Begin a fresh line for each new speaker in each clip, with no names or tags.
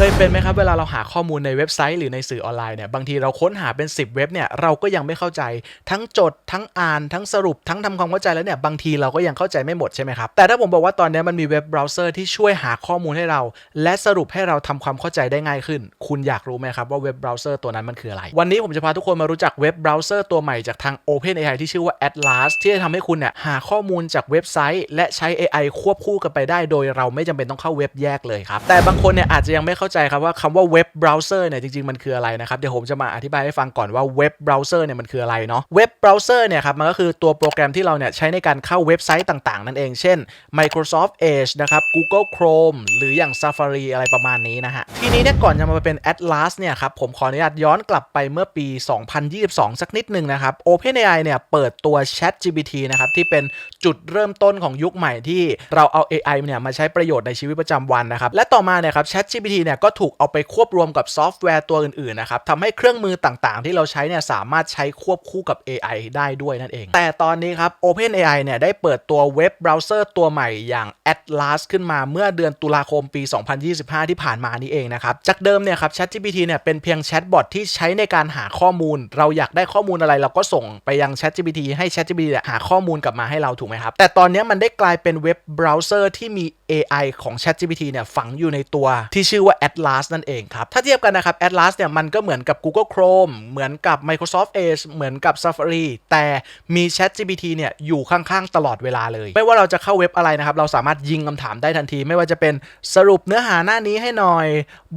เคยเป็นไหมครับเวลาเราหาข้อมูลในเว็บไซต์หรือในสื่อออนไลน์เนี่ยบางทีเราค้นหาเป็น 10 เว็บเนี่ยเราก็ยังไม่เข้าใจทั้งจดทั้งอ่านทั้งสรุปทั้งทำความเข้าใจแล้วเนี่ยบางทีเราก็ยังเข้าใจไม่หมดใช่ไหมครับแต่ถ้าผมบอกว่าตอนนี้มันมีเว็บเบราว์เซอร์ที่ช่วยหาข้อมูลให้เรา และสรุปให้เราทำความเข้าใจได้ง่ายขึ้น คุณอยากรู้ไหมครับว่าเว็บเบราว์เซอร์ตัวนั้นมันคืออะไร วันนี้ผมจะพาทุกคนมารู้จักเว็บเบราว์เซอร์ตัวใหม่จากทาง OpenAI ที่ชื่อว่า Atlas ที่จะทำให้คุณเนี่ยหาข้อมูลจากเว็บไซต์ และใช้ AI ควบคู่กันไปได้ โดยเราไม่จำเป็นต้องเข้าเว็บแยกเลยครับแต่บางคนเนี่ยอาจจะยังไม่เข้าใจครับว่าคำว่าเว็บเบราว์เซอร์เนี่ยจริงๆ มันคืออะไรนะครับ เดี๋ยวผมจะมาอธิบายให้ฟังก่อนว่าเว็บเบราว์เซอร์เนี่ยมันคืออะไรเนาะเว็บเบราว์เซอร์เนี่ยครับมันก็คือตัวโปรแกรมที่เราเนี่ยใช้ในการเข้าเว็บไซต์ต่างๆ นั่นเอง เช่น Microsoft Edge นะครับ Google Chrome หรืออย่าง Safari อะไรประมาณนี้นะฮะทีนี้เนี่ยก่อนจะมาเป็น Atlas เนี่ยครับผมขออนุญาตย้อนกลับไปเมื่อปี 2022 สักนิดหนึ่งนะครับ OpenAI เนี่ยเปิดตัว ChatGPT นะครับที่เป็นจุดเริ่มต้นของยุคใหม่ที่เราเอา AI เนี่ยมาใช้ประโยชน์ในชีวิตประจำวันนะครับและต่อมาเนี่ยครับ ChatGPT เนี่ยก็ถูกเอาไปควบรวมกับซอฟต์แวร์ตัวอื่นๆนะครับทำให้เครื่องมือต่างๆ ที่เราใช้เนี่ยสามารถใช้ควบคู่กับ AI ได้ด้วยนั่นเอง แต่ตอนนี้ครับ OpenAI เนี่ยได้เปิดตัวเว็บเบราว์เซอร์ตัวใหม่อย่าง Atlas ขึ้นมาเมื่อเดือนตุลาคมปี 2025 ที่ผ่านมานี้เองนะครับ จากเดิมเนี่ยครับ ChatGPT เนี่ยเป็นเพียงแชทบอทที่ใช้ในการหาข้อมูล เราอยากได้ข้อมูลอะไรเราก็ส่งไปยัง ChatGPT ให้ ChatGPT หาข้อมูลกลับมาให้เราถูกไหมครับ แต่ตอนนี้มันได้กลายเป็นเว็บเบราว์เซอร์ที่มี AI ของ ChatGPT เนี่ยฝังอยู่ในตัวที่ชื่อว่า Atlas นั่นเองครับ ถ้าเทียบกันนะครับ Atlas เนี่ยมันก็เหมือนกับ Google Chrome เหมือนกับ Microsoft Edge เหมือนกับ Safari แต่มี ChatGPT เนี่ยอยู่ข้างๆ ตลอดเวลาเลย ไม่ว่าเราจะเข้าเว็บอะไรนะครับ เราสามารถยิงคำถามได้ทันที ไม่ว่าจะเป็นสรุปเนื้อหาหน้านี้ให้หน่อย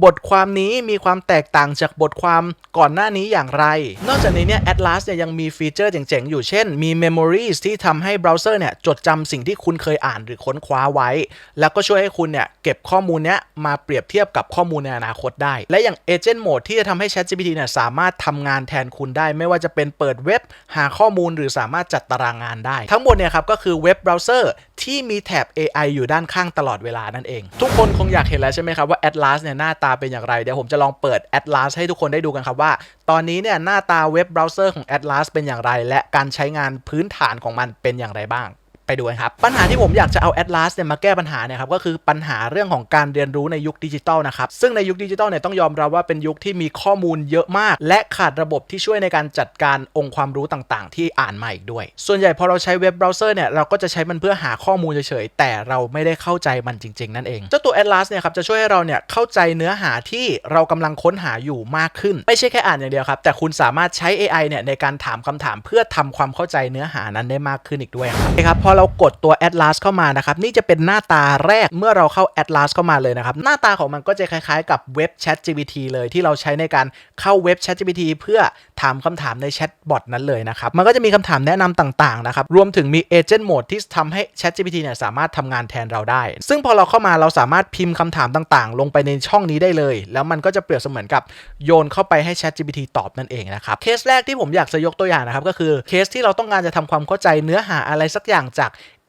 บทความนี้มีความแตกต่างจากบทความก่อนหน้านี้อย่างไร นอกจากนี้เนี่ย Atlas เนี่ยยังมีฟีเจอร์เจ๋งๆ อยู่เช่น มี Memories ที่ทำให้เบราว์เซอร์เนี่ยจดจำสิ่งที่คุณเคยอ่านหรือค้นคว้าไว้ แล้วก็ช่วยให้คุณเนี่ยเก็บข้อมูลเนี้ยมาเปรียบเทียบกับข้ออมูลในอนาคตได้ และอย่าง Agent Mode ที่จะทำให้ ChatGPT เนี่ยสามารถทำงานแทนคุณได้ ไม่ว่าจะเป็นเปิดเว็บหาข้อมูลหรือสามารถจัดตารางงานได้ ทั้งหมดเนี่ยครับก็คือเว็บเบราว์เซอร์ที่มีแถบ AI อยู่ด้านข้างตลอดเวลานั่นเอง ทุกคนคงอยากเห็นแล้วใช่ไหมครับว่า Atlas เนี่ยหน้าตาเป็นอย่างไร เดี๋ยวผมจะลองเปิด Atlas ให้ทุกคนได้ดูกันครับว่า ตอนนี้เนี่ยหน้าตาเว็บเบราว์เซอร์ของ Atlas เป็นอย่างไร และการใช้งานพื้นฐานของมันเป็นอย่างไรบ้าง ไปดูกันครับ ปัญหาที่ผมอยากจะเอา Atlas เนี่ยมาแก้ปัญหาเนี่ยครับก็คือปัญหาเรื่องของการเรียนรู้ในยุคดิจิตอลนะครับซึ่งในยุคดิจิตอลเนี่ยต้องยอมรับว่าเป็นยุคที่มีข้อมูลเยอะมาก และขาดระบบที่ช่วยในการจัดการองค์ความรู้ต่างๆ ที่อ่านมาอีกด้วย ส่วนใหญ่พอเราใช้เว็บเบราว์เซอร์เนี่ยเราก็จะใช้มันเพื่อหาข้อมูลเฉยๆแต่เราไม่ได้เข้าใจมันจริง ๆ นั่นเองเจ้าตัว Atlas เนี่ยครับจะช่วยให้เราเนี่ยเข้าใจเนื้อหาที่เรากำลังค้นหาอยู่มากขึ้น ไม่ใช่แค่อ่านอย่างเดียวครับแต่คุณสามารถใช้ AI เนี่ยในการถามคำถามเพื่อทำความเข้าใจเนื้อหานั้นได้มากขึ้นอีกด้วยครับโอเคครับพอเรากดตัว Atlas เข้ามานะครับ นี่จะเป็นหน้าตาแรกเมื่อเราเข้า Atlas เข้ามาเลยนะครับ หน้าตาของมันก็จะคล้ายๆ กับเว็บ Chat GPT เลยที่เราใช้ในการเข้าเว็บ Chat GPT เพื่อถามคำถามในแชทบอทนั้นเลยนะครับ มันก็จะมีคำถามแนะนำต่างๆนะครับ รวมถึงมี Agent Mode ที่ทำให้ Chat GPT เนี่ยสามารถทำงานแทนเราได้ ซึ่งพอเราเข้ามาเราสามารถพิมพ์คำถามต่างๆ ลงไปในช่องนี้ได้เลย แล้วมันก็จะเปรียบเสมือนกับโยนเข้าไปให้ Chat GPT ตอบนั่นเองนะครับ เคสแรกที่ผมอยากจะยกตัวอย่างนะครับก็คือเคสที่เราต้องการจะทำความเข้าใจเนื้อหาอะไรสักอย่างจาก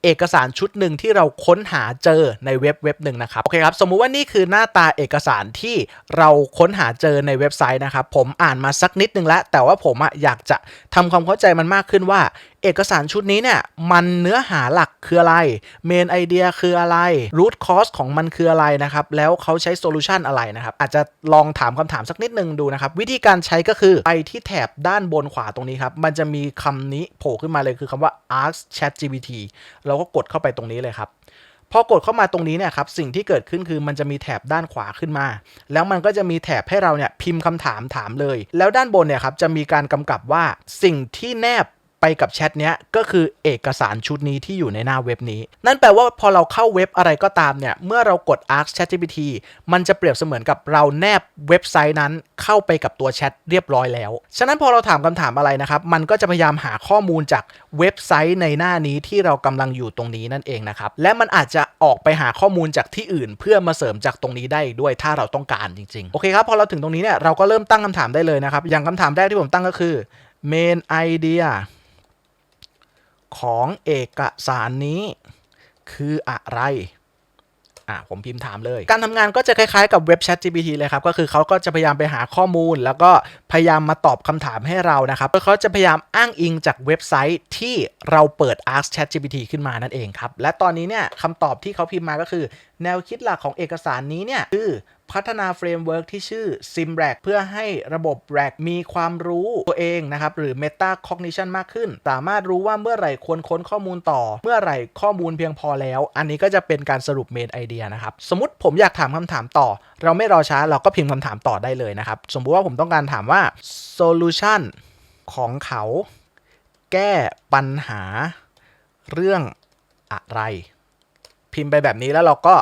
เอกสารชุดหนึ่งที่เราค้นหาเจอในเว็บเว็บหนึ่งนะครับโอเคครับสมมุติว่านี่คือหน้าตาเอกสารที่เราค้นหาเจอในเว็บไซต์นะครับผมอ่านมาสักนิดนึงแล้ว แต่ว่าผมออยากจะทำความเข้าใจมันมากขึ้นว่า เอกสารชุดนี้เนี่ยมันเนื้อหาหลักคืออะไรเมนไอเดียคืออะไรรูทคอสของมันคืออะไรนะครับแล้วเขาใช้โซลูชันอะไรนะครับอาจจะลองถามคำถามสักนิดนึงดูนะครับวิธีการใช้ก็คือไปที่แถบด้านบนขวาตรงนี้ครับมันจะมีคำนี้โผล่ขึ้นมาเลยคือคำว่า ask chat gpt เราก็กดเข้าไปตรงนี้เลยครับพอกดเข้ามาตรงนี้เนี่ยครับสิ่งที่เกิดขึ้นคือมันจะมีแถบด้านขวาขึ้นมา แล้วมันก็จะมีแถบให้เราเนี่ยพิมพ์คำถามถามเลย แล้วด้านบนเนี่ยครับจะมีการกำกับว่าสิ่งที่แนบ ไปกับแชทเนี้ยก็คือเอกสารชุดนี้ที่อยู่ในหน้าเว็บนี้ นั่นแปลว่าพอเราเข้าเว็บอะไรก็ตามเนี่ย เมื่อเรากด ask ChatGPT มันจะเปรียบเสมือนกับเราแนบเว็บไซต์นั้นเข้าไปกับตัวแชทเรียบร้อยแล้ว ฉะนั้นพอเราถามคำถามอะไรนะครับ มันก็จะพยายามหาข้อมูลจากเว็บไซต์ในหน้านี้ที่เรากำลังอยู่ตรงนี้นั่นเองนะครับ และมันอาจจะออกไปหาข้อมูลจากที่อื่น เพื่อมาเสริมจากตรงนี้ได้ด้วยถ้าเราต้องการจริงๆ โอเคครับ พอเราถึงตรงนี้เนี่ยเราก็เริ่มตั้งคำถามได้เลยนะครับ อย่างคำถามแรกที่ผมตั้งก็คือ main idea ของเอกสารนี้คืออะไรอะผมพิมพ์ถามเลย การทำงานก็จะคล้ายๆกับเว็บ Chat GPT เลยครับ ก็คือเขาก็จะพยายามไปหาข้อมูล แล้วก็พยายามมาตอบคำถามให้เรานะครับโดยเขาจะพยายามอ้างอิงจากเว็บไซต์ที่เราเปิด Ask Chat GPT ขึ้นมานั่นเองครับ และตอนนี้เนี่ยคำตอบที่เขาพิมพ์มาก็คือ แนวคิดหลักของเอกสารนี้เนี่ยคือ พัฒนาเฟรมเวิร์กที่ชื่อ SimRack เพื่อให้ระบบ r a c มีความรู้ตัวเองนะครับ หรือ Meta Cognition มากขึ้น สามารถรู้ว่าเมื่อไหร่ควรค้นข้อมูลต่อ เมื่อไหร่ข้อมูลเพียงพอแล้ว อันนี้ก็จะเป็นการสรุปเมนไอเดียนะครับ สมมติผมอยากถามคำถามต่อ เราไม่รอช้าเราก็พิมพ์คำถามต่อได้เลยนะครับ สมมุติว่าผมต้องการถามว่า solution ของเขา แก้ปัญหาเรื่องอะไร พิมพ์ไปแบบนี้แล้วเราก็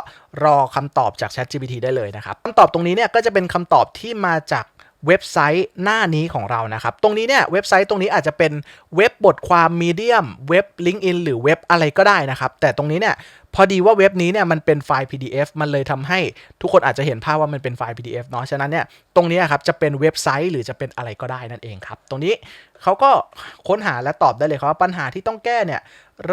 รอคำตอบจาก ChatGPT ได้เลยนะครับคำตอบตรงนี้เนี่ยก็จะเป็นคำตอบที่มาจากเว็บไซต์หน้านี้ของเรานะครับ ตรงนี้เนี่ยเว็บไซต์ตรงนี้อาจจะเป็นเว็บบทความมีเดียมเว็บ LinkedIn หรือเว็บอะไรก็ได้นะครับ แต่ตรงนี้เนี่ยพอดีว่าเว็บนี้เนี่ยมันเป็นไฟล์ PDF มันเลยทำให้ทุกคนอาจจะเห็นภาพว่ามันเป็นไฟล์ PDF เนาะ ฉะนั้นเนี่ยตรงนี้ครับจะเป็นเว็บไซต์หรือจะเป็นอะไรก็ได้นั่นเองครับ ตรงนี้เขาก็ค้นหาและตอบได้เลยครับว่าปัญหาที่ต้องแก้เนี่ย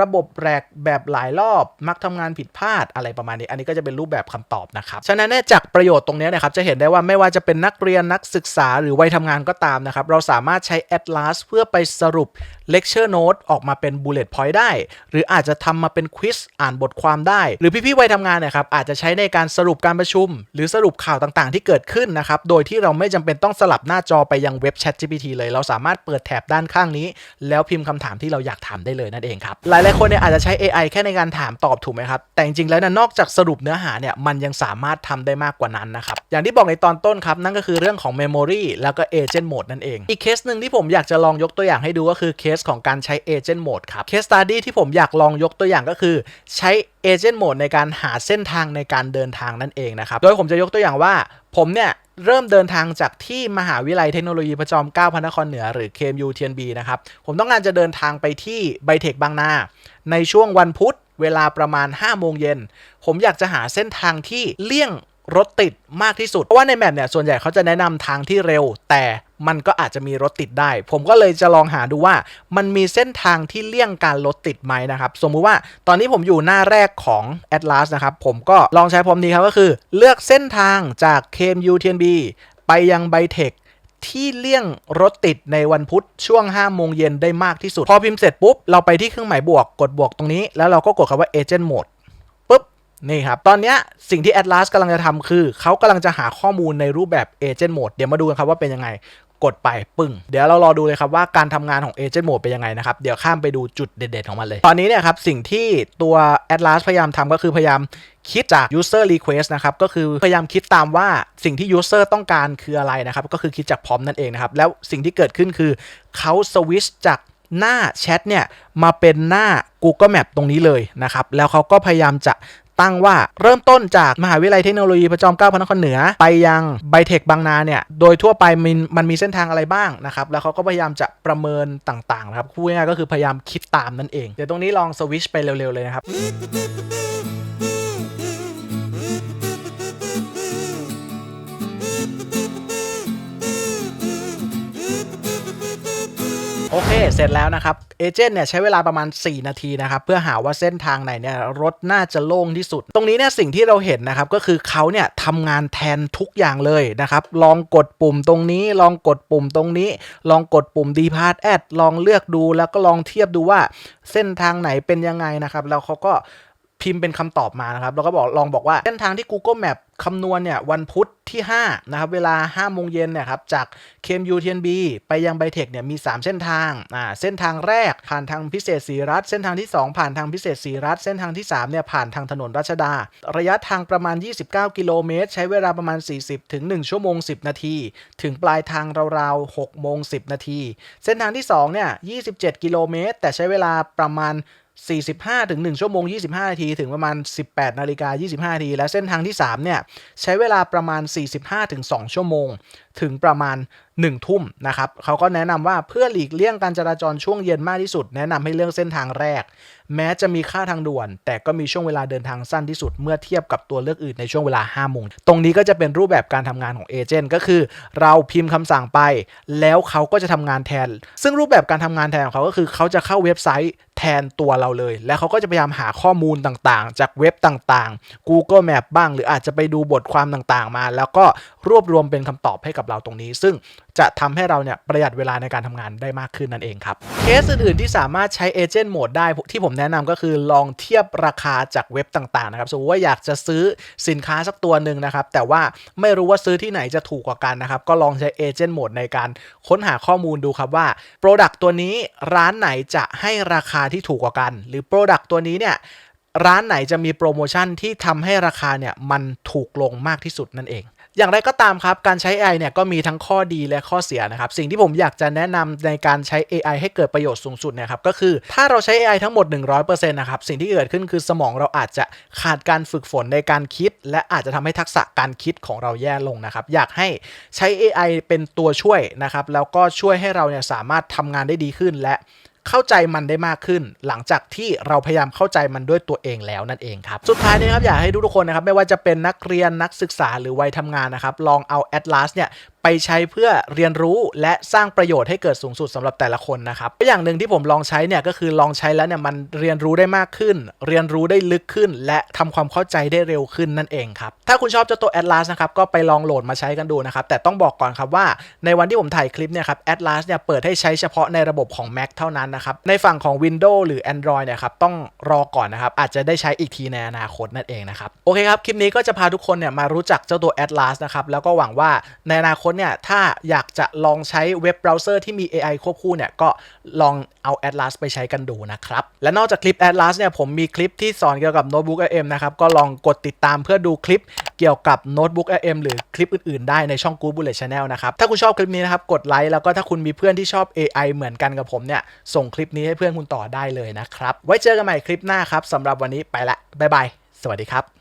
ระบบแรกแบบหลายรอบมักทำงานผิดพลาดอะไรประมาณนี้ อันนี้ก็จะเป็นรูปแบบคำตอบนะครับฉะนั้นจากประโยชน์ตรงนี้นะครับจะเห็นได้ว่าไม่ว่าจะเป็นนักเรียนนักศึกษาหรือวัยทำงานก็ตามนะครับเราสามารถใช้ Atlas เพื่อไปสรุป Lecture Note ออกมาเป็น Bullet Point ได้ หรืออาจจะทำมาเป็นควิสอ่านบทความได้ หรือพี่ๆวัยทำงานเนี่ยครับอาจจะใช้ในการสรุปการประชุม หรือสรุปข่าวต่างๆ ที่เกิดขึ้นนะครับโดยที่เราไม่จำเป็นต้องสลับหน้าจอไปยังเว็บ Chat GPT เลย เราสามารถเปิดแถบด้านข้างนี้ แล้วพิมพ์คำถามที่เราอยากถามได้เลยนั่นเองครับหลายคนเนี่ยอาจจะใช้ AI แค่ในการถามตอบถูกไหมครับ แต่จริงๆแล้วนะนอกจากสรุปเนื้อหาเนี่ยมันยังสามารถทำได้มากกว่านั้นนะครับ อย่างที่บอกในตอนต้นครับ นั่นก็คือเรื่องของ Memory แล้วก็ Agent Mode นั่นเอง อีกเคสหนึ่งที่ผมอยากจะลองยกตัวอย่างให้ดูก็คือเคสของการใช้ Agent Mode ครับเคสตัดดี้ที่ผมอยากลองยกตัวอย่างก็คือใช้ Agent Mode ในการหาเส้นทางในการเดินทางนั่นเองนะครับโดยผมจะยกตัวอย่างว่าผมเนี่ย เริ่มเดินทางจากที่มหาวิทยาลัยเทคโนโลยีพระจอมเกล้าพระนครเหนือหรือ KMU TNB นะครับ ผมต้องการจะเดินทางไปที่ไบเทคบางนา ในช่วงวันพุธเวลาประมาณ 5 โมงเย็น ผมอยากจะหาเส้นทางที่เลี่ยง รถติดมากที่สุด เพราะว่าในแมปเนี่ยส่วนใหญ่เขาจะแนะนำทางที่เร็ว แต่มันก็อาจจะมีรถติดได้ ผมก็เลยจะลองหาดูว่า มันมีเส้นทางที่เลี่ยงการรถติดไหมนะครับ สมมุติว่าตอนนี้ผมอยู่หน้าแรกของ Atlas นะครับ ผมก็ลองใช้พรมนี้ครับก็คือ เลือกเส้นทางจาก KMU TNB ไปยังไบเทคที่เลี่ยงรถติดในวันพุธช่วง 5 โมงเย็นได้มากที่สุด พอพิมพ์เสร็จปุ๊บ เราไปที่เครื่องหมายบวก กดบวกตรงนี้ แล้วเราก็กดคำว่า Agent Mode นี่ครับ ตอนนี้สิ่งที่ Atlas กำลังจะทำคือ เขากำลังจะหาข้อมูลในรูปแบบ Agent Mode เดี๋ยวมาดูกันครับว่าเป็นยังไงกดไปปึ้ง เดี๋ยวเรารอดูเลยครับว่าการทำงานของ Agent Mode เป็นยังไงนะครับ เดี๋ยวข้ามไปดูจุดเด่นๆของมันเลย ตอนนี้เนี่ยครับ สิ่งที่ตัว Atlas พยายามทำก็คือพยายามคิดจาก user request นะครับ ก็คือพยายามคิดตามว่าสิ่งที่ user ต้องการคืออะไรนะครับ ก็คือคิดจากพร้อมนั่นเองนะครับ แล้วสิ่งที่เกิดขึ้นคือเขาสวิชจากหน้าแชทเนี่ยมาเป็นหน้า Google Map ตรงนี้เลยนะครับ แล้วเขาก็พยายามจะ ตั้งว่าเริ่มต้นจากมหาวิทยาลัยเทคโนโลยีพระจอมเกล้าพระนครเหนือ ไปยังไบเทคบางนาเนี่ยโดยทั่วไปมันมันมีเส้นทางอะไรบ้างนะครับแล้วเขาก็พยายามจะประเมินต่างๆนะครับพูดง่ายก็คือพยายามคิดตามนั่นเอง เดี๋ยวตรงนี้ลองสวิชไปเร็วๆเลยนะครับ โอเค เสร็จแล้วนะครับ เอเจนต์เนี่ยใช้เวลาประมาณ 4 นาทีนะครับ เพื่อหาว่าเส้นทางไหนเนี่ยรถน่าจะโล่งที่สุด ตรงนี้เนี่ยสิ่งที่เราเห็นนะครับ ก็คือเขาเนี่ยทำงานแทนทุกอย่างเลยนะครับ ลองกดปุ่มตรงนี้ ลองกดปุ่มตรงนี้ ลองกดปุ่ม depart a d ลองเลือกดูแล้วก็ลองเทียบดูว่าเส้นทางไหนเป็นยังไงนะครับ แล้วเขาก็ พิมพ์เป็นคำตอบมานะครับ แล้วก็บอกลองบอกว่าเส้นทางที่ Google Map คำนวณเนี่ยวันพุธที่ 5 นะครับ เวลา 5 โมงเย็นเนี่ยครับ จาก KMU TNB ไปยังไบเทคเนี่ยมี 3 เส้นทางอ่าเส้นทางแรกผ่านทางพิเศษศรีรัตน์เส้นทางที่ 2 ผ่านทางพิเศษศรีรัตน์เส้นทางที่3เนี่ยผ่านทางถนนรัชดา ระยะทางประมาณ 29 กิโลเมตร ใช้เวลาประมาณ 40 ถึง 1 ชั่วโมง 10 นาที ถึงปลายทางราวๆ6โมง 10 นาที เส้นทางที่2เนี่ย27 กิโลเมตร แต่ใช้เวลาประมาณ 45ถึง1ชั่วโมง 25 นาที ถึงประมาณ 18 นาฬิกา 25 นาที และเส้นทางที่ 3 เนี่ย ใช้เวลาประมาณ 45ถึง2ชั่วโมง ถึงประมาณ 1 ทุ่มนะครับเขาก็แนะนำว่าเพื่อหลีกเลี่ยงการจราจรช่วงเย็นมากที่สุด แนะนำให้เลือกเส้นทางแรก แม้จะมีค่าทางด่วน แต่ก็มีช่วงเวลาเดินทางสั้นที่สุด เมื่อเทียบกับตัวเลือกอื่นในช่วงเวลา5โมงตรงนี้ก็จะเป็นรูปแบบการทำงานของเอเจนต์ก็คือ เราพิมพ์คำสั่งไป แล้วเขาก็จะทำงานแทน ซึ่งรูปแบบการทำงานแทนของเขาก็คือเขาจะเข้าเว็บไซต์ แทนตัวเราเลย แล้วเขาก็จะพยายามหาข้อมูลต่างๆ จากเว็บต่างๆ Google Map บ้าง หรืออาจจะไปดูบทความต่างๆมา แล้วก็รวบรวมเป็นคำตอบให้กับเราตรงนี้ ซึ่ง จะทำให้เราเนี่ยประหยัดเวลาในการทำงานได้มากขึ้นนั่นเองครับ เคสอื่นๆที่สามารถใช้เอเจนต์โหมดได้ที่ผมแนะนำก็คือลองเทียบราคาจากเว็บต่างๆนะครับสมมติว่าอยากจะซื้อสินค้าสักตัวหนึ่งนะครับ แต่ว่าไม่รู้ว่าซื้อที่ไหนจะถูกกว่ากันนะครับ ก็ลองใช้เอเจนต์โหมดในการค้นหาข้อมูลดูครับว่า Product ตัวนี้ร้านไหนจะให้ราคาที่ถูกกว่ากัน หรือ Product ตัวนี้เนี่ยร้านไหนจะมีโปรโมชั่นที่ทำให้ราคาเนี่ยมันถูกลงมากที่สุดนั่นเอง อย่างไรก็ตามครับ การใช้ AI เนี่ยก็มีทั้งข้อดีและข้อเสียนะครับ สิ่งที่ผมอยากจะแนะนำในการใช้ AI ให้เกิดประโยชน์สูงสุดเนะครับก็คือถ้าเราใช้ AI ทั้งหมด 100%นะครับสิ่งที่เกิดขึ้นคือสมองเราอาจจะขาดการฝึกฝนในการคิด และอาจจะทำให้ทักษะการคิดของเราแย่ลงนะครับ อยากให้ใช้ AI เป็นตัวช่วยนะครับแล้วก็ช่วยให้เราเนี่ยสามารถทำงานได้ดีขึ้นและ เข้าใจมันได้มากขึ้น หลังจากที่เราพยายามเข้าใจมันด้วยตัวเองแล้วนั่นเองครับสุดท้ายนี้ครับอยากให้ทุกคนนะครับไม่ว่าจะเป็นนักเรียนนักศึกษาหรือวัยทำงานนะครับลองเอาแอตลาสเนี่ย ใช้เพื่อเรียนรู้และสร้างประโยชน์ให้เกิดสูงสุดสำหรับแต่ละคนนะครับอย่างหนึ่งที่ผมลองใช้เนี่ยก็คือลองใช้แล้วเนี่ยมันเรียนรู้ได้มากขึ้น เรียนรู้ได้ลึกขึ้น และทำความเข้าใจได้เร็วขึ้นนั่นเองครับถ้าคุณชอบเจ้าตัว Atlas นะครับก็ไปลองโหลดมาใช้กันดูนะครับแต่ต้องบอกก่อนครับว่าในวันที่ผมถ่ายคลิปเนี่ยครับ Atlas เนี่ยเปิดให้ใช้เฉพาะในระบบของ Mac เท่านั้นนะครับในฝั่งของ Windows หรือ Android เนี่ยครับต้องรอก่อนนะครับอาจจะได้ใช้อีกทีในอนาคตนั่นเองนะครับโอเคครับคลิปนี้ก็จะพาทุกคนเนี่ยมารู้จักเจ้าตัว Atlas นะครับแล้วก็หวังว่าในอนาคตเนี่ย ถ้าอยากจะลองใช้เว็บเบราว์เซอร์ที่มี AI ควบคู่เนี่ย ก็ลองเอา Atlas ไปใช้กันดูนะครับ และนอกจากคลิป Atlas เนี่ย ผมมีคลิปที่สอนเกี่ยวกับ Notebook LM นะครับ ก็ลองกดติดตามเพื่อดูคลิปเกี่ยวกับ Notebook LM หรือคลิปอื่นๆ ได้ในช่อง Good Bullet Channel นะครับ ถ้าคุณชอบคลิปนี้นะครับ กดไลค์แล้วก็ถ้าคุณมีเพื่อนที่ชอบ AI เหมือนกันกับผมเนี่ยส่งคลิปนี้ให้เพื่อนคุณต่อได้เลยนะครับไว้เจอกันใหม่คลิปหน้าครับสำหรับวันนี้ไปละบ๊ายบายสวัสดีครับ